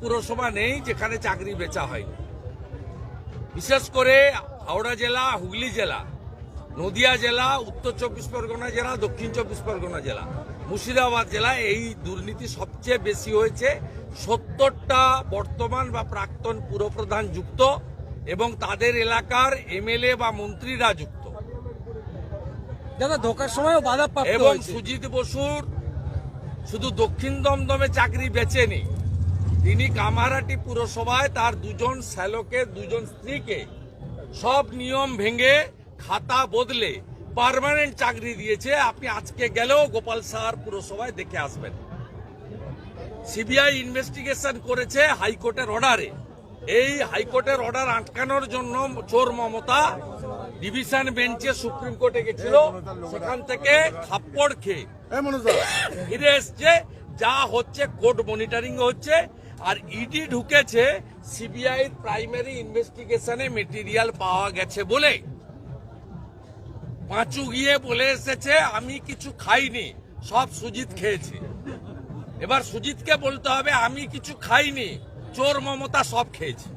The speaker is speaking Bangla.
পুরসভা নেই যেখানে চাকরি বেচা হয়নি বিশেষ করে হাওড়া জেলা হুগলি জেলা নদিয়া জেলা উত্তর চব্বিশ পরগনা জেলা দক্ষিণ চব্বিশ পরগনা জেলা। মুর্শিদাবাদ জেলা এই দুর্নীতি সবচেয়ে বেশি হয়েছে। সত্তরটা বর্তমান বা প্রাক্তন পুরপ্রধান যুক্ত এবং তাদের এলাকার এমএলএ বা মন্ত্রীরা যুক্ত। দাদা ঢোকার সময়ও বাধা এবং সুজিত বসুর শুধু দক্ষিণ দমদমে চাকরি বেচেনি। তিনি কামারহাটি পুরসভায় তার দুজন শ্যালকে দুজন স্ত্রীকে সব নিয়ম ভেঙে খাতা বদলে পার্মানেন্ট চাকরি দিয়েছে। আপনি আজকে গেলেও গোপাল সাহার পুরসভায় দেখে আসবেন। সিবিআই ইনভেস্টিগেশন করেছে হাইকোর্টের অর্ডারে। এই হাইকোর্টের অর্ডার আটকানোর জন্য চোর মমতা ডিভিশন বেঞ্চে সুপ্রিম কোর্টে গেছিল। সেখান থেকে থাপ্পড় খেয়ে ফিরে এসছে। যা হচ্ছে কোর্ট মনিটরিং হচ্ছে। আর ইডি ঢুকেছে সিবিআই প্রাইমারি ইনভেস্টিগেশনে মেটেরিয়াল পাওয়া গেছে বলে। পাঁচু গিয়ে বলে এসেছে, আমি কিছু খাইনি, সব সুজিত খেয়েছে। এবার সুজিতকে বলতে হবে, আমি কিছু খাইনি, চোর মমতা সব খেয়েছে।